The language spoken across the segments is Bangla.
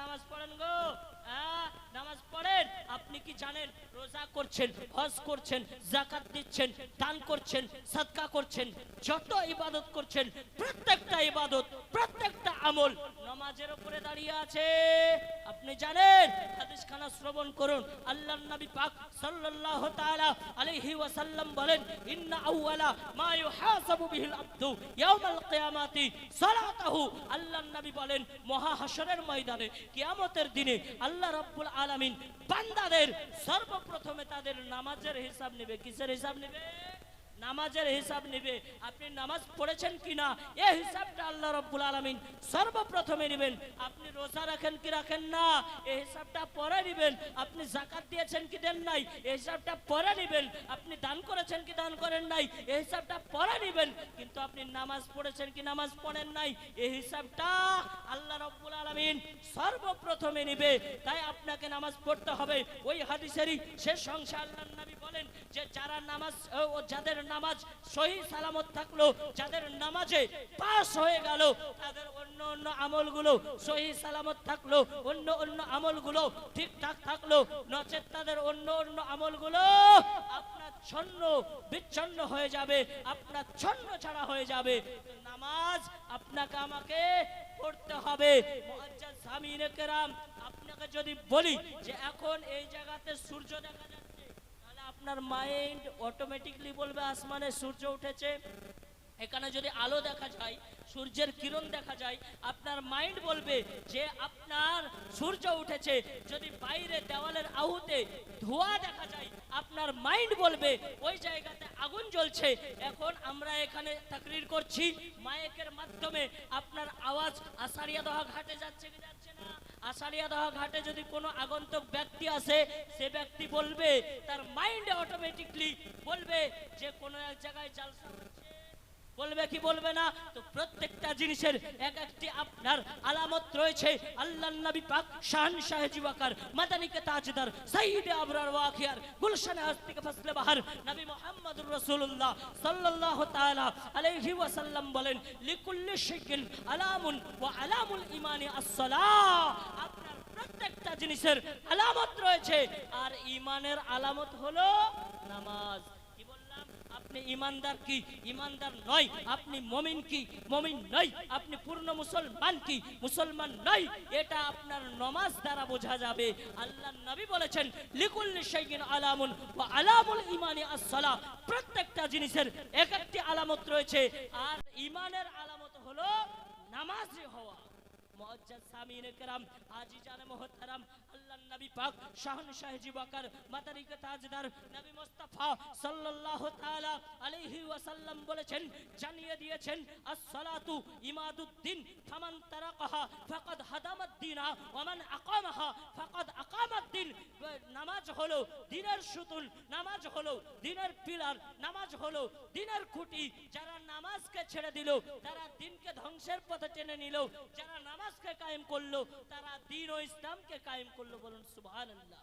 নামাজ পড়েন গো? হ্যাঁ নামাজ পড়েন। আপনি কি জানেন, রোজা করছেন, হজ করছেন জাকাত দিচ্ছেন, দান করছেন, সাদকা করছেন, যত ইবাদত করছেন, প্রত্যেকটা ইবাদত, প্রত্যেকটা আমল নামাজের উপরে দাঁড়িয়ে আছে। আপনি জানেন খানা করুন। আল্লাহর নবী পাক সাল্লাল্লাহু তাআলা আলাইহি ওয়াসাল্লাম বলেন, ইন্না আউওয়ালা মা ইউহাসাবু বিহিল আবদু ইয়াউমাল কিয়ামাতি সালাতাহু। আল্লাহর নবী বলেন মহা হাশরের ময়দানে, কিয়ামতের দিনে আল্লাহ রাব্বুল আলামিন বান্দাদের সর্বপ্রথমে তাদের নামাজের হিসাব নেবে। কিসের হিসাব নেবে? নামাজের হিসাব নেবে। আপনি নামাজ পড়েছেন কিনা? এই হিসাবটা আল্লাহ রব্বুল আলমিন সর্বপ্রথমে নেবেন। আপনি রোজা রাখেন কি রাখেন না এই হিসাবটা পরে নেবেন। আপনি জাকাত দিয়েছেন কি দেন নাই এই হিসাবটা পরে নেবেন। আপনি দান করেছেন কি দান করেন নাই এই হিসাবটা পরে নেবেন। কিন্তু আপনি নামাজ পড়েছেন কি নামাজ পড়েন নাই এই হিসাবটা আল্লাহ রব্বুল আলমিন সর্বপ্রথমে নেবে। তাই আপনাকে নামাজ পড়তে হবে। ওই হাদিসেরই শেষ অংশে আল্লাহ নবী বলেন যে, যারা নামাজ ও, যাদের নামাজ সহি সালামত থাকল, যাদের নামাজে পাস হয়ে গেল, তাদের অন্য অন্য আমলগুলো সহি সালামত থাকল, অন্য অন্য আমলগুলো ঠিকঠাক থাকল, নচেত তাদের অন্য অন্য আমলগুলো আপনার ছন্ন, বিচ্ছন্ন হয়ে যাবে, আপনার ছন্ন ছাড়া হয়ে যাবে। নামাজ আপনাকে আমাকে পড়তে হবে। আপনাকে যদি বলি যে এখন এই জায়গাতে সূর্য দেখা তাহলে আপনার মাইন্ড অটোমেটিকলি বলবে আসমানে সূর্য উঠেছে। এখানে যদি আলো দেখা যায়, সূর্যের কিরণ দেখা যায়, আপনার মাইন্ড বলবে যে আপনার সূর্য উঠেছে। যদি বাইরে দেওয়ালের আহুতে ধোঁয়া দেখা যায়, আপনার মাইন্ড বলবে, ওই জায়গাতে আগুন জ্বলছে। এখন আমরা এখানে তাকরির করছি মায়েকের মাধ্যমে। আপনার আওয়াজ আষাঢ়িয়া দহা ঘাটে যাচ্ছে কি যাচ্ছে না? আষাঢ়িয়া দহা ঘাটে যদি কোনো আগন্তুক ব্যক্তি আসে, সে ব্যক্তি বলবে, তার মাইন্ডে অটোমেটিকলি বলবে যে কোনো এক জায়গায় জালসা হচ্ছে। বলবে কি বলবে না? তো প্রত্যেকটা জিনিসের এক একটি আপনার আলামত রয়েছে। আল্লাহ নবী পাক শাহান শাহজি ওয়াকার মাদানিকে তাজদার, সাইয়্যিদ আবরার ওয়াখিয়ার গুলশান আস্তিক ফসলে বাহার নবী মুহাম্মদুর রাসূলুল্লাহ সাল্লাল্লাহু তাআলা আলাইহি ওয়াসাল্লাম বলেন, লিকুল্লি শাইইন আলামুন ওয়া আলামুল ঈমানি আস-সালাহ। আপনার প্রত্যেকটা জিনিসের আলামত রয়েছে। আর ঈমানের আলামত হলো নামাজ। আপনি ইমানদার কি? ইমানদার নয়। আপনি মমিন কি? মমিন নয়। আপনি পূর্ণ মুসলমান কি? মুসলমান নয়। এটা আপনার নমাজ দ্বারা বোঝা যাবে। আল্লাহ নবী বলেছেন আলামুল প্রত্যেকটা জিনিসের এক একটি আলামত রয়েছে। আর ঈমানের আলামত আলাইহি ওয়াসাল্লাম বলেছেন জানিয়ে দিয়েছেন আস-সালাতু ইমাদুদ্দিন ওয়া ওমান আকামাহা, ফাকাদ আকামাত দিন। নামাজ হলো দিনের সুতুল, নামাজ হলো দিনের পিলার, নামাজ হলো দিনের খুঁটি। যারা নামাজকে ছেড়ে দিল, তারা দিনকে ধ্বংসের পথে টেনে নিল। যারা নামাজকে কায়েম করল, তারা দিন ও ইসলামকে কায়েম করল বলুন, সুবহানাল্লাহ।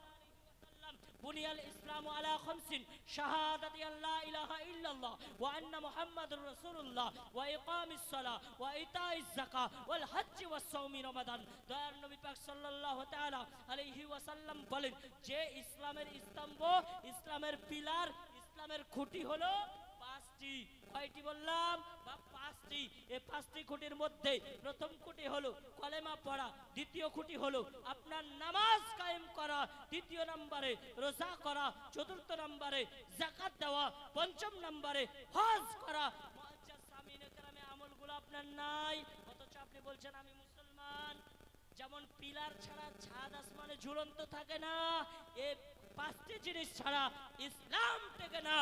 যে ইসলামের স্তম্ভ ইসলামের পিলার ইসলামের খুঁটি হলো পাঁচটি। কয়টি বললাম? পাঁচটি এই পাঁচটি খুঁটির মধ্যে প্রথম খুঁটি হলো কলেমা পড়া, দ্বিতীয় খুঁটি হলো আপনার নামাজ কায়েম করা, তৃতীয় নম্বরে রোজা করা, চতুর্থ নম্বরে জাকাত দেওয়া, পঞ্চম নম্বরে হজ করা। আমলগুলো আপনার নাই, অথচ আপনি বলছেন আমি মুসলমান। যেমন পিলার ছাড়া ছাদ আসমানে ঝুলন্ত থাকে না, এ পাঁচটি জিনিস ছাড়া ইসলাম থেকে না